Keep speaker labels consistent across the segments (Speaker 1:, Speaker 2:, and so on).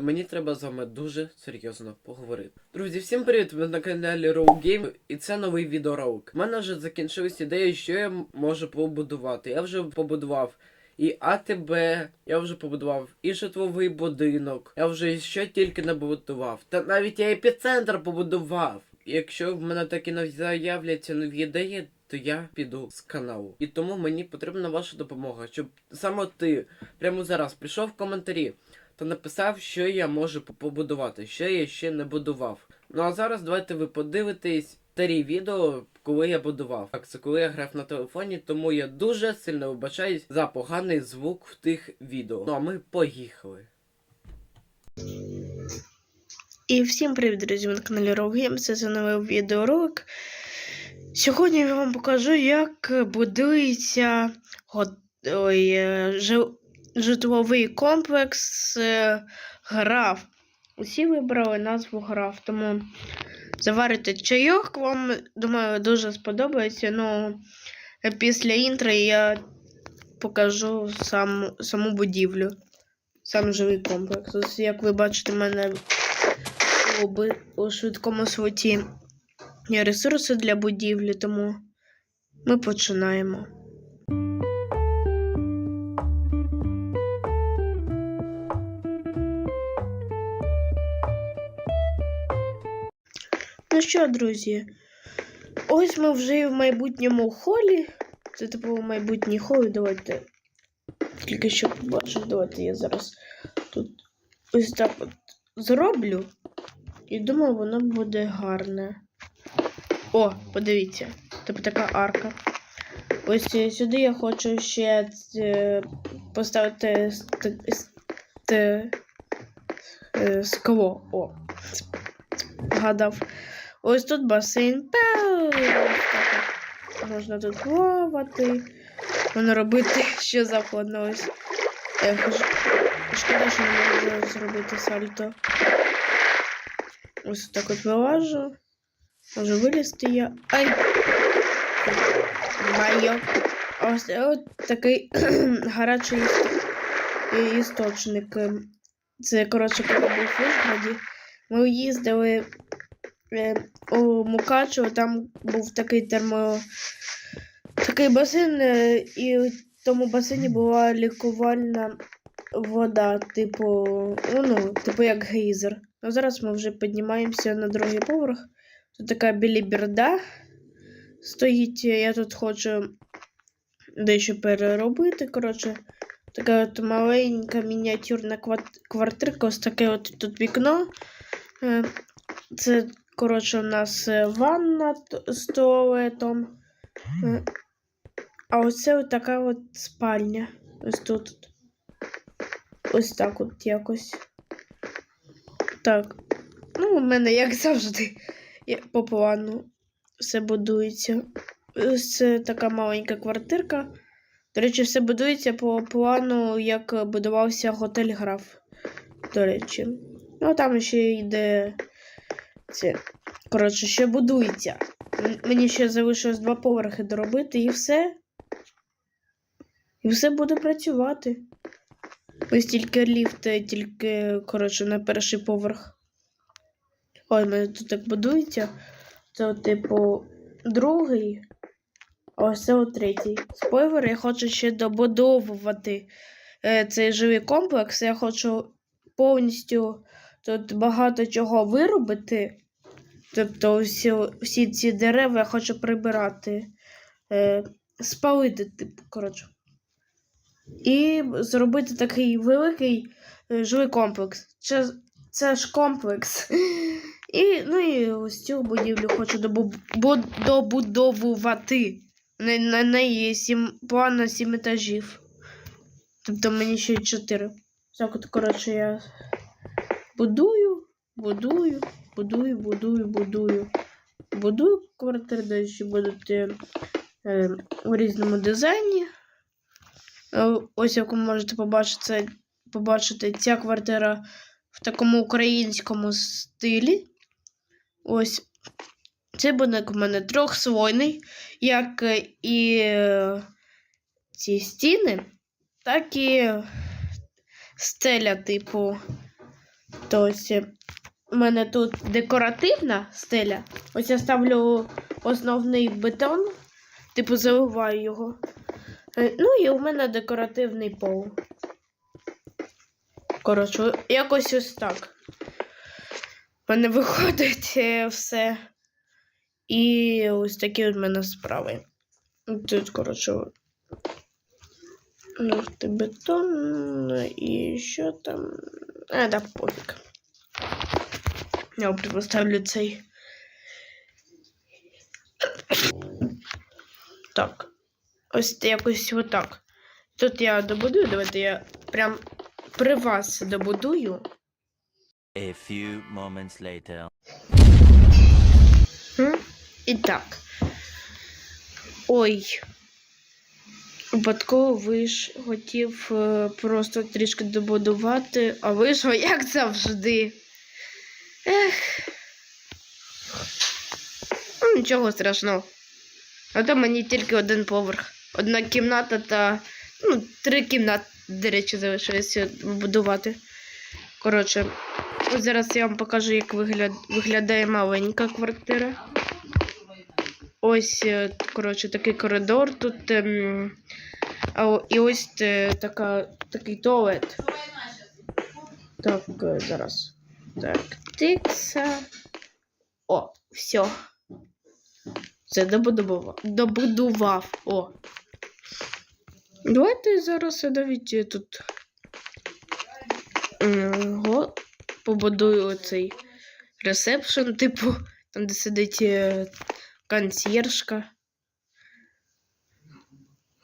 Speaker 1: Мені треба з вами дуже серйозно поговорити. Друзі, всім привіт! Ви на каналі Row Game і це новий відеоролик. У мене вже закінчились ідеї, що я можу побудувати. Я вже побудував і АТБ, я вже побудував і житловий будинок. Я вже що тільки не побудував. Та навіть я епіцентр побудував. Якщо в мене такі не з'являться нові ідеї, то я піду з каналу. І тому мені потрібна ваша допомога, щоб саме ти прямо зараз прийшов в коментарі та написав, що я можу побудувати, що я ще не будував. Ну а зараз давайте ви подивитесь старі відео, коли я будував. Так, це коли я грав на телефоні, тому я дуже сильно вибачаюсь за поганий звук в тих відео. Ну а ми поїхали.
Speaker 2: І всім привіт, друзі! Ви на каналі Games. Це новий відеоролик. Сьогодні я вам покажу, як будується ой, е, жи- житловий комплекс е, граф. Усі вибрали назву граф, тому заварите чайок, вам, думаю, дуже сподобається. Ну, після інтро я покажу сам, саму будівлю, сам живий комплекс. Ось, як ви бачите, в мене у, швидкому світі є ресурси для будівлі, тому ми починаємо. Ну що, друзі, ось ми вже в майбутньому холі. Це типу майбутній хол. Давайте тільки що побачив. Давайте я зараз тут ось так от зроблю. І думаю, воно буде гарне. О, подивіться. Тобто така арка. Ось е, сюди я хочу ще е, поставити ст- ст- е, скло. О. Гадав. Ось тут басейн. Можна тут плавати. Можна робити що завгодно. Ось. Ех, шкода, що не можу зробити сальто. Ось так от вилажу. Можу вилізти я. Ай! Майо. Ось це от такий гарячий істочник. Ем, Це, коротше, коли був в Ужгороді. Ми їздили е, у Мукачево, там був такий термо. Такий басейн, е, і в тому басейні була лікувальна вода, типу, ну, ну, типу як гейзер. Ну, зараз ми вже піднімаємося на другий поверх. Тут така біліберда стоїть. Я тут хочу дещо переробити. Коротше, така от маленька мініатюрна квартирка, ось таке от тут вікно. Е, Це, коротше, у нас е, ванна з туалетом. Е, А оце от така от спальня. Ось тут. Ось так от якось. Так. Ну, у мене, як завжди, по плану все будується. Ось це така маленька квартирка. До речі, все будується по плану, як будувався готель граф. До речі. Ну, там ще йде. Це. Коротше, ще будується. Мені ще залишилось два поверхи доробити і все. І все буде працювати. Ось тільки ліфт, е, тільки, коротше, на перший поверх. Ой, мене тут так будується. Це, типу, другий. А ось це от третій. Спойлер, я хочу ще добудовувати е, цей живий комплекс. Я хочу повністю тут багато чого виробити. Тобто всі, всі ці дерева я хочу прибирати, е, спалити, типу, коротше. І зробити такий великий е, жилий комплекс. Це, це ж комплекс. І, ну і ось цю будівлю хочу добудовувати. На, на неї сім, план на сім етажів. Тобто мені ще чотири. Так от, коротше, я будую, будую, будую, будую, будую. Будую квартири, де ще будуть е, е, у різному дизайні. Е, Ось як ви можете побачити, побачити ця квартира в такому українському стилі. Ось. Цей будинок у мене трьохслойний, як е, і ці стіни, так і стеля, типу, То ось е, у мене тут декоративна стеля. Ось я ставлю основний бетон, типу заливаю його. Е, Ну і у мене декоративний пол. Коротше, якось ось так. У мене виходить е, все. І ось такі от мене справи. Тут, коротше, бетон і що там. А, да, пофіг. Я поставлю цей. Так. Ось якось отак. Тут я добудую, давайте я прям при вас добудую.
Speaker 3: A few moments later.
Speaker 2: І так. Ой. Випадково ви ж хотів е, просто трішки добудувати, а вийшло як завжди. Ех. Ну, нічого страшного. А то мені тільки один поверх. Одна кімната та. Ну, три кімнати, до речі, залишилося будувати. Коротше, зараз я вам покажу, як вигляд... виглядає маленька квартира. Ось, е, коротше, такий коридор тут. ем, і ось е, така, такий туалет. Так, е, зараз. Так, тикса. О, все. Це добудував. Добудував. О. Давайте зараз я навіть е, тут го, побудую оцей ресепшн, типу, там, де сидить е, консьєржка.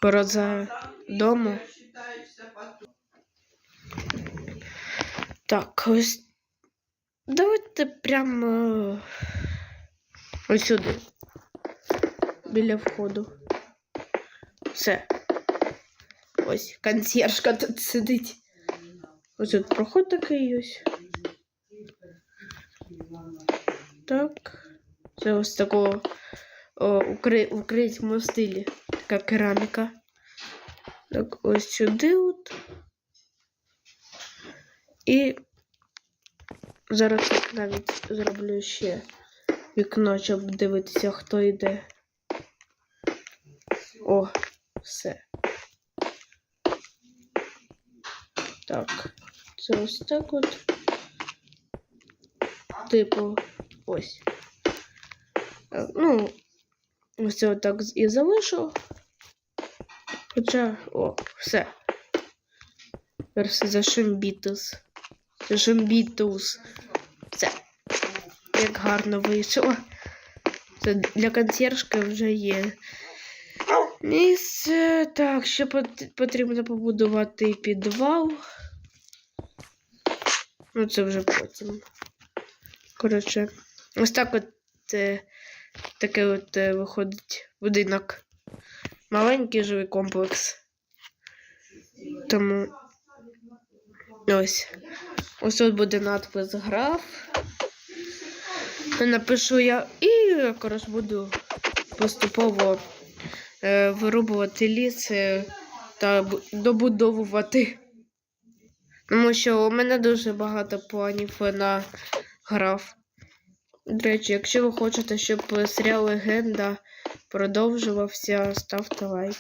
Speaker 2: Гроза дому. Так, ось. Давайте прямо ось сюди. Біля входу. Все. Ось консьєржка тут сидить. Ось тут проход такий ось. Так. Це ось такого о, укри... українському стилі. Така кераміка. Так, ось сюди от. І зараз я навіть зроблю ще вікно, щоб дивитися, хто йде. О, все. Так, це ось так от. Типу, ось. Е, Ну, ось це отак і залишу. Хоча, о, все. Тепер все зашимбітус. Зашимбітус. Все. Як гарно вийшло. Це для консьержки вже є. Місце. Так, ще потрібно побудувати підвал. Ну, це вже потім. Коротше, ось так от е, таке от е, виходить будинок. Маленький живий комплекс. Тому ось. Ось тут буде надпис граф. Напишу я і коротше буду поступово е, вирубувати ліс е, та добудовувати. Тому що у мене дуже багато планів на граф. До речі, якщо ви хочете, щоб серіал Легенда продовжувався, ставте лайк.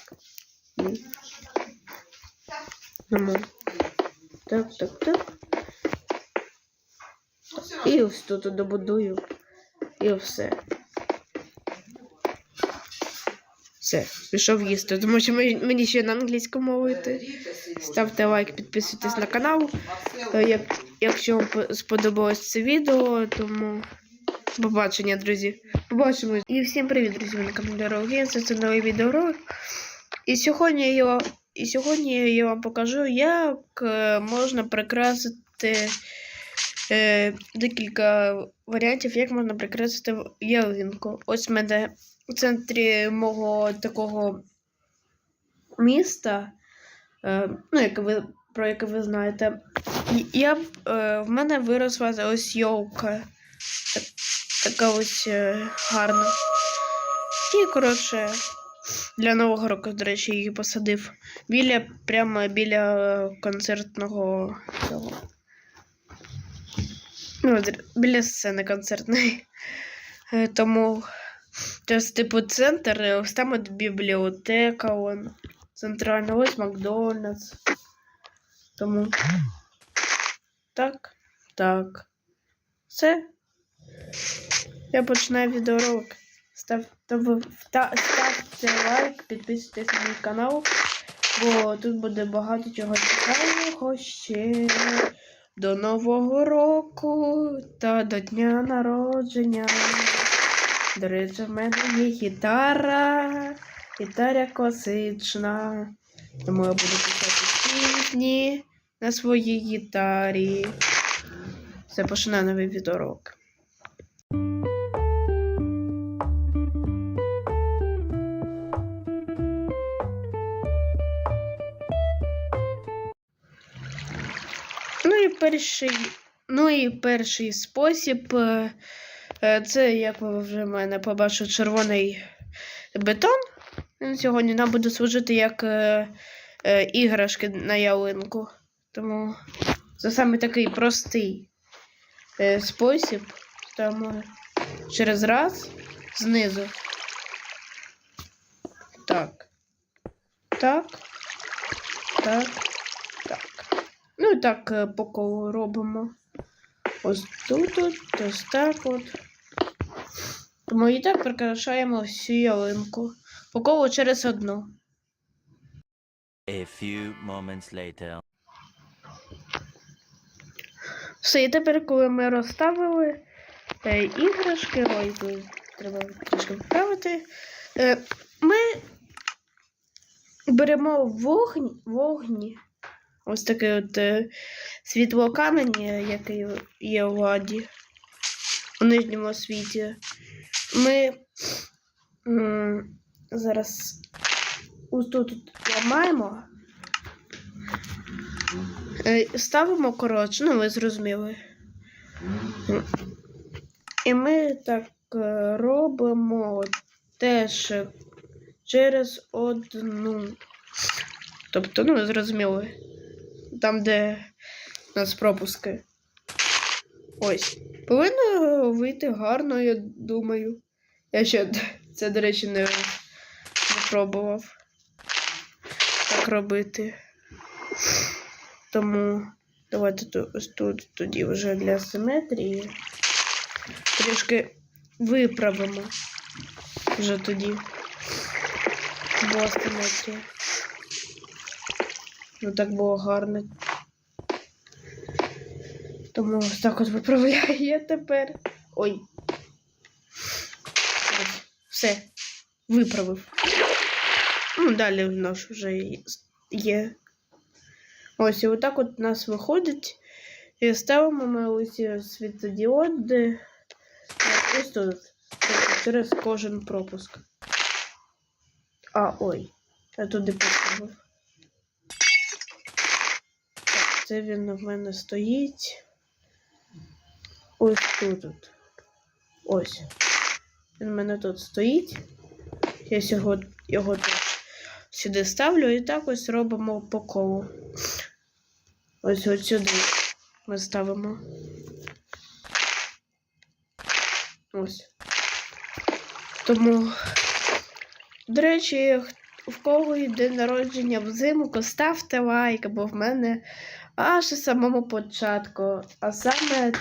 Speaker 2: Так, так, так. І ось тут добудую. І все. Все, пішов їсти, тому що мені ще на англійському мову йти. Ставте лайк, підписуйтесь на канал. Е, Як, якщо вам сподобалось це відео, тому побачення, друзі. Побачимо. І всім привіт, друзі, на каналі Ролгеймс, це новий відеоролик. І сьогодні я, і сьогодні я вам покажу, як е, можна прикрасити е, декілька варіантів, як можна прикрасити ялинку. Ось в мене у центрі мого такого міста, е, ну, як ви, про яке ви знаєте, я, е, в мене виросла ось йолка. Так, така ось е, гарна. І, коротше, для Нового року, до речі, її посадив. Біля, прямо біля е, концертного цього. Ну, біля сцени концертної. Е, Тому час, типу, центр, ось там от бібліотека, он, центральна, ось Макдональдс. Тому. Так, так. Все. Я починаю відеоролик. Ставте, ставте лайк, підписуйтесь на мій канал, бо тут буде багато чого цікавого ще до Нового року та до дня народження. До речі, в мене є гітара, гітара класична. Тому я буду писати пісні на своїй гітарі. Все, починаю новий відеоролик. Ну і перший, ну і перший спосіб е, е, це, як ви вже в мене побачили, червоний бетон. Сьогодні нам буде служити як е, іграшки на ялинку. Тому це саме такий простий спосіб. Там через раз знизу. Так. Так. Так. Так. Ну і так е, по колу робимо. Ось тут, от, ось так от. Тому і так прикрашаємо всю ялинку. По колу через одну.
Speaker 3: A few moments later.
Speaker 2: Все, і тепер, коли ми розставили е, іграшки, ой, треба трішки вправити. Е, ми беремо вогні, вогні ось такий от е, світлокамінь, е, який є у ладі у нижньому світі. Ми м, зараз ось тут ламаємо. Е, Ставимо коротше, ну ви зрозуміли. І ми так е, робимо теж через одну. Тобто, ну ви зрозуміли. Там, де у нас пропуски. Ось. Повинно вийти гарно, я думаю. Я ще це, до речі, не, не пробував так робити. Тому давайте ось тут тоді вже для симетрії трішки виправимо вже тоді. Була симетрія. Ну так було гарно. Тому ось так от я тепер. Ой. Все. Виправив. Ну, далі в нас вже є. Ось, і отак от у нас виходить. І ставимо ми ось ці тут. Тобто через кожен пропуск. А, ой. Я туди поставив. Це він в мене стоїть. Ось тут. от. Ось. Він в мене тут стоїть. Я його, його теж сюди ставлю і так ось робимо по колу. Ось от сюди ми ставимо. Ось. Тому, до речі, в кого день народження взимку, ставте лайк, бо в мене аж у самому початку, а саме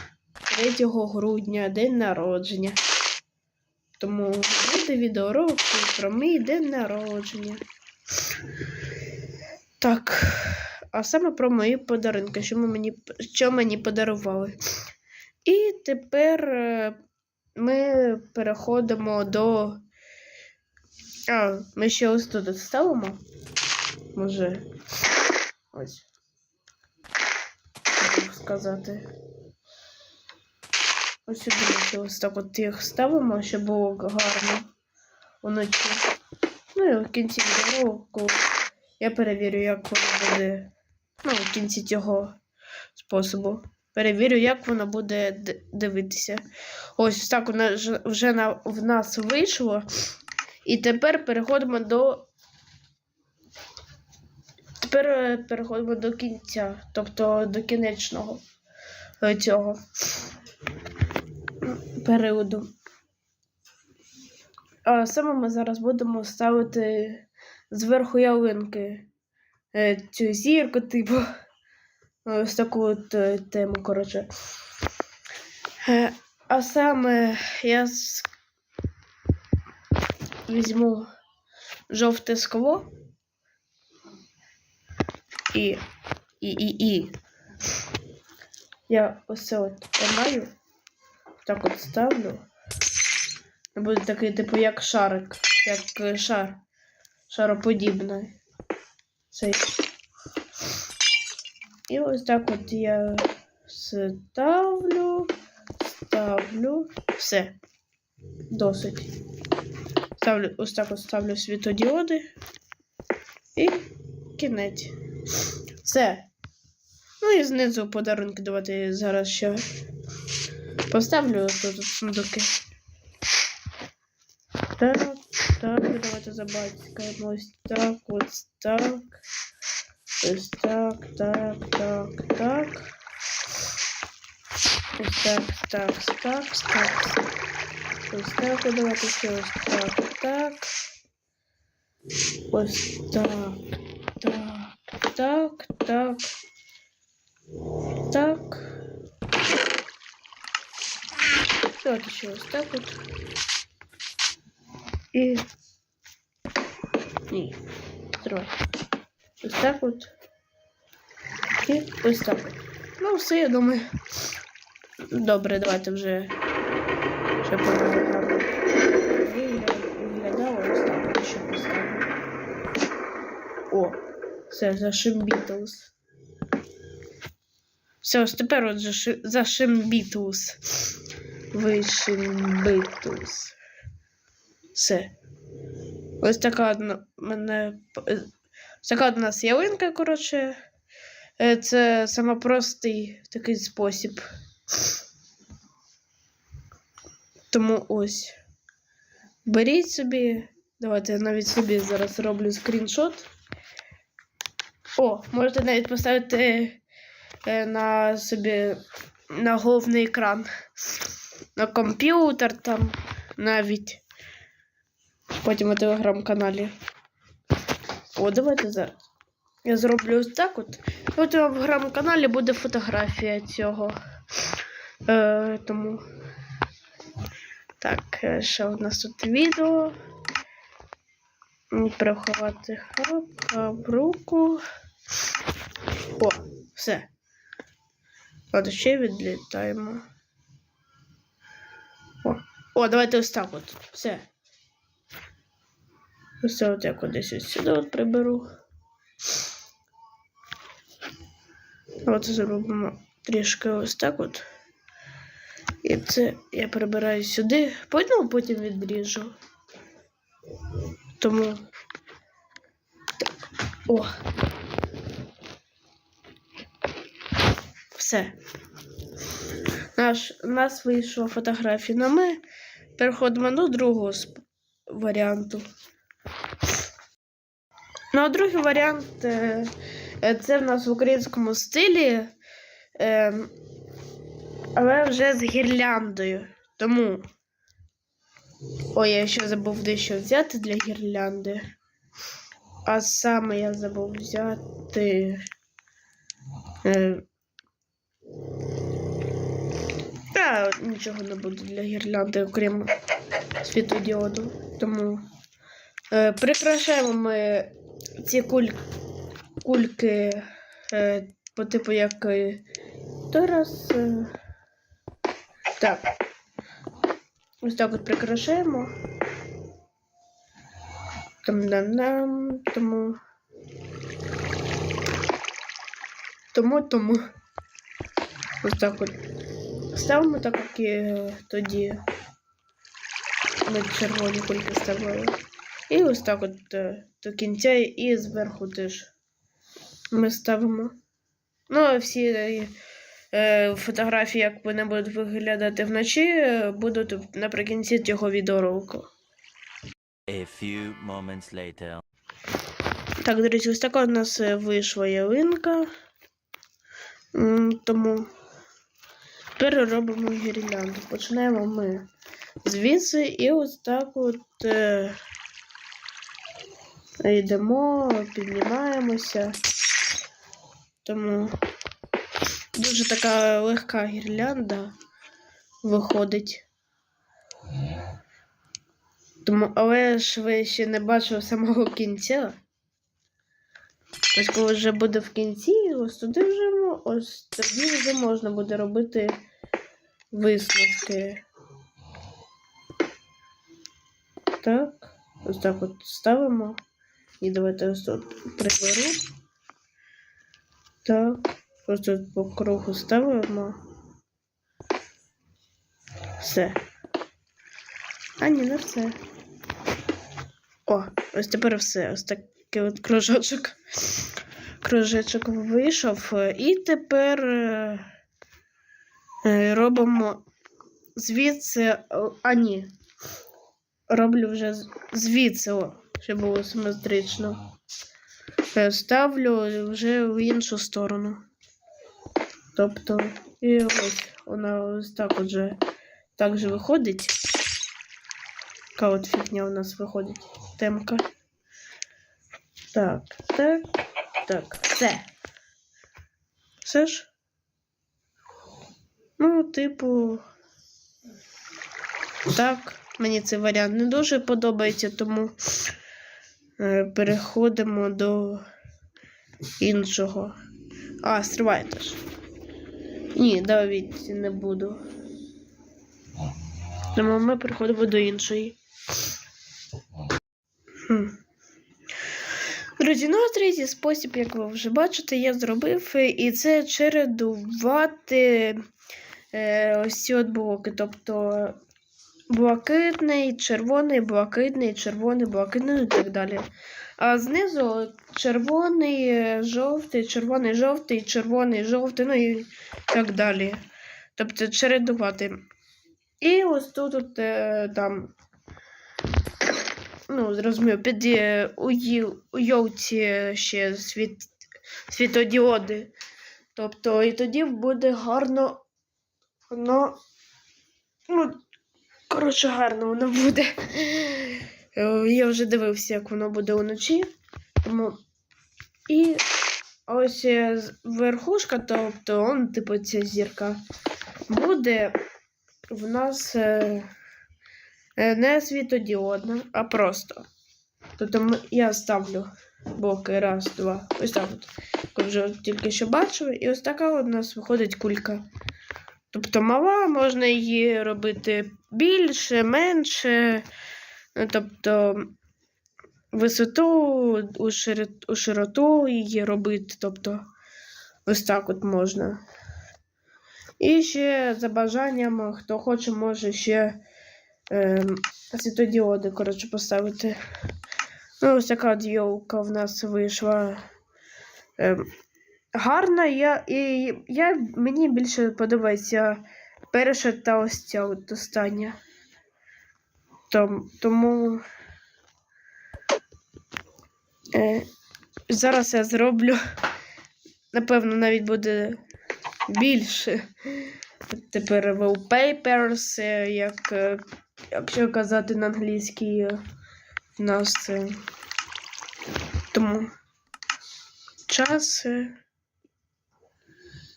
Speaker 2: 3 грудня день народження. Тому буде відеоролик про мій день народження. Так, а саме про мої подарунки, що, мені, що мені подарували. І тепер е, ми переходимо до. А, ми ще ось тут ставимо. Може. Ось. Як сказати. Ось сюди ось так от їх ставимо, щоб було гарно вночі. Ну і в кінці відеоролику я перевірю, як воно буде. Ну, в кінці цього способу. Перевірю, як воно буде дивитися. Ось так воно вже на, в нас вийшло. І тепер переходимо до. Тепер е, переходимо до кінця, тобто до кінечного е, цього. періоду. А саме ми зараз будемо ставити зверху ялинки е, цю зірку, типу. Ось таку от е, тему, коротше. Е, а саме я візьму жовте скло і, і, і, і. Я ось це от ламаю, так от ставлю. Буде такий, типу, як шарик, як е, шар. Шароподібний. Цей. І ось так от я ставлю, ставлю. Все. Досить. Ставлю, ось так от ставлю світодіоди. І кінець. Все. Ну і знизу подарунки давайте зараз ще поставлю тут сундуки. Так, так, давайте забацькаємо ось так, ось так. Ось так, так, так, так. Ось так, так, так, так. Ось так, давайте ще ось так, так. Ось так, так, так, так. Так. Давайте ще ось так от. І. Ні. Тривай. Ось так от. І ось так. Ну, все, я думаю. Добре, давайте вже. Ще гарно виглядало ось так ще поставлю. О, все, зашим Бітлз. Все, ось тепер от заши-. Вишим Бітлз. Все. Ось така одна мене. Така у нас ялинка, коротше. Е, Це самопростий такий спосіб. Тому ось. Беріть собі. Давайте я навіть собі зараз роблю скріншот. О, можете навіть поставити е, на собі на головний екран. На комп'ютер там навіть. Потім у телеграм-каналі. О, давайте зараз. Я зроблю так от. От у телеграм-каналі буде фотографія цього. Е, тому. Так, е, ще у нас тут відео. Приховати хапка в руку. О, все. Ладно, ще відлітаємо. О, о, давайте ось так от. Все. Це от я кудись ось сюди от приберу. От зробимо трішки ось так от. І це я прибираю сюди, потім потім відріжу. Тому. Так. О. Все. Наш, у нас вийшла фотографія. Ну ми переходимо до другого варіанту. Ну, а другий варіант е, е, це в нас в українському стилі, е, але вже з гірляндою. Тому. Ой, я ще забув дещо взяти для гірлянди. А саме я забув взяти. Та нічого не буде для гірлянди, окрім світодіоду. Тому прикрашаємо ми ці куль... кульки е, по типу як е. Е, так. Ось так от прикрашаємо. Там нам тому. Тому тому. Ось так от. Ставимо так, як і е, тоді. Ми червоні кульки ставили. І ось так от е, до кінця і зверху теж ми ставимо. Ну, а всі е, е, фотографії, як вони будуть виглядати вночі, е, будуть наприкінці цього відеоролику.
Speaker 3: A few moments later.
Speaker 2: Так, друзі, ось така у нас вийшла ялинка. Тому Тепер робимо гірлянду. Починаємо ми звідси і ось так от е, йдемо, піднімаємося. Тому дуже така легка гірлянда виходить. Тому, але ж ви ще не бачили самого кінця. Ось коли вже буде в кінці, ось туди вже ось тоді вже можна буде робити висновки. Так, ось так от ставимо. І давайте ось тут приберу. Так, ось тут по кругу ставимо. Все. А ні, не все. О, ось тепер все. Ось такий от кружочок. Кружечок вийшов. І тепер е, е, робимо звідси. А ні. Роблю вже звідси, о, щоб було симетрично. Ставлю вже в іншу сторону. Тобто, і ось вона ось так отже так же виходить. Така от фігня у нас виходить. Темка. Так, так, так. Все. Все ж? Ну, типу. Так, мені цей варіант не дуже подобається, тому переходимо до іншого. А, стривайте ж. Ні, давіть не буду. Тому ми переходимо до іншої. Друзі, ну а третій спосіб, як ви вже бачите, я зробив, е, і це чередувати е, ось ці от блоки. Тобто блакитний, червоний, блакитний, червоний, блакитний і так далі. А знизу червоний, жовтий, червоний, жовтий, червоний, жовтий, ну і так далі. Тобто чередувати. І ось тут от, е, там. Ну, зрозумів, під е, у, у йовці ще світ, світодіоди. Тобто, і тоді буде гарно. Воно. Ну, коротше, гарно воно буде. Е, Я вже дивився, як воно буде уночі. Тому. І ось е, верхушка, тобто, он, типу, ця зірка, буде в нас е, не світодіодна, а просто. Тобто я ставлю боки раз, два. Ось так от. Вже тільки що бачили. І ось така у нас виходить кулька. Тобто мала, можна її робити більше, менше. Ну, Тобто висоту, у, ширит, у широту її робити. Тобто ось так от можна. І ще за бажанням, хто хоче, може ще ем, світодіоди, коротше, поставити. Ну, ось така йолка в нас вийшла. Ем, гарна. Я, і я, мені більше подобається перша та ось ця от остання. Том, тому е, зараз я зроблю. Напевно, навіть буде більше. Тепер wallpapers, е, як, е, якщо казати на англійській, в нас. е, Тому час,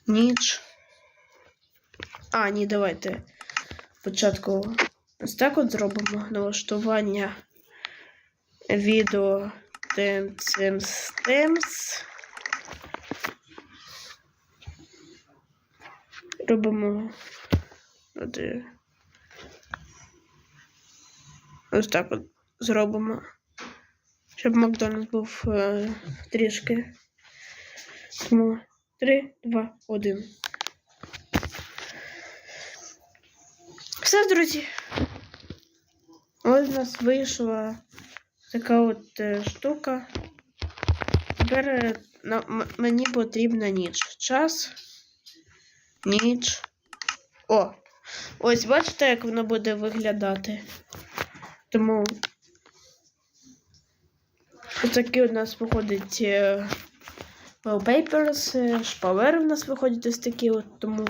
Speaker 2: ніч. А, ні, давайте. Спочатку ось так от зробимо налаштування відео Temps Temps. Робимо от, е, ось так от зробимо. Щоб Макдональдс був е, трішки. Тому 3, 2, 1. Все, друзі. Ось у нас вийшла така от е, штука. Тепер е, мені потрібна ніч. Час. Ніч. О! Ось бачите, як воно буде виглядати. Тому ось такий у нас виходить wallpapers, е, шпалери у нас виходять ось такі от, тому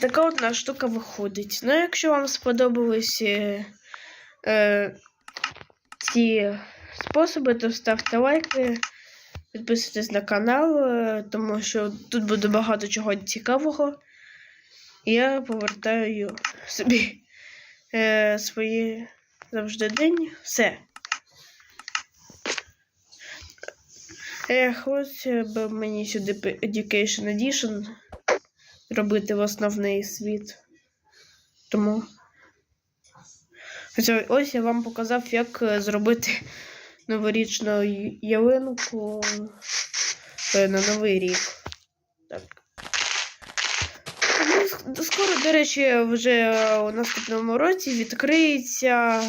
Speaker 2: така одна штука виходить. Ну, якщо вам сподобались е, е, ці способи, то ставте лайки, підписуйтесь на канал, е, тому що тут буде багато чого цікавого. Я повертаю собі е, свої завжди день. Все. Ех, ось би мені сюди Education Edition робити в основний світ. Тому. Ось, ось я вам показав, як е, зробити новорічну ялинку е, на Новий рік. Так. Ну, Скоро, до речі, вже у наступному році відкриється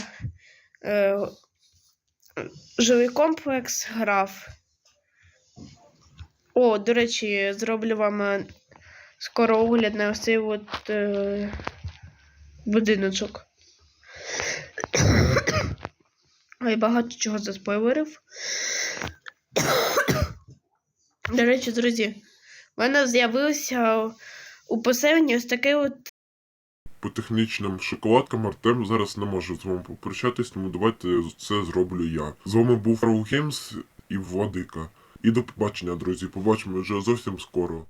Speaker 2: е, жилий комплекс граф. О, до речі, зроблю вам е, скоро огляд на ось цей от е, будиночок. Ой, багато чого заспойлерив. До речі, друзі, в мене з'явився у поселенні ось такий от
Speaker 4: По технічним шоколадкам Артем зараз не може з вами попрощатись, тому давайте це зроблю я. З вами був Роу і Владика. І до побачення, друзі. Побачимо вже зовсім скоро.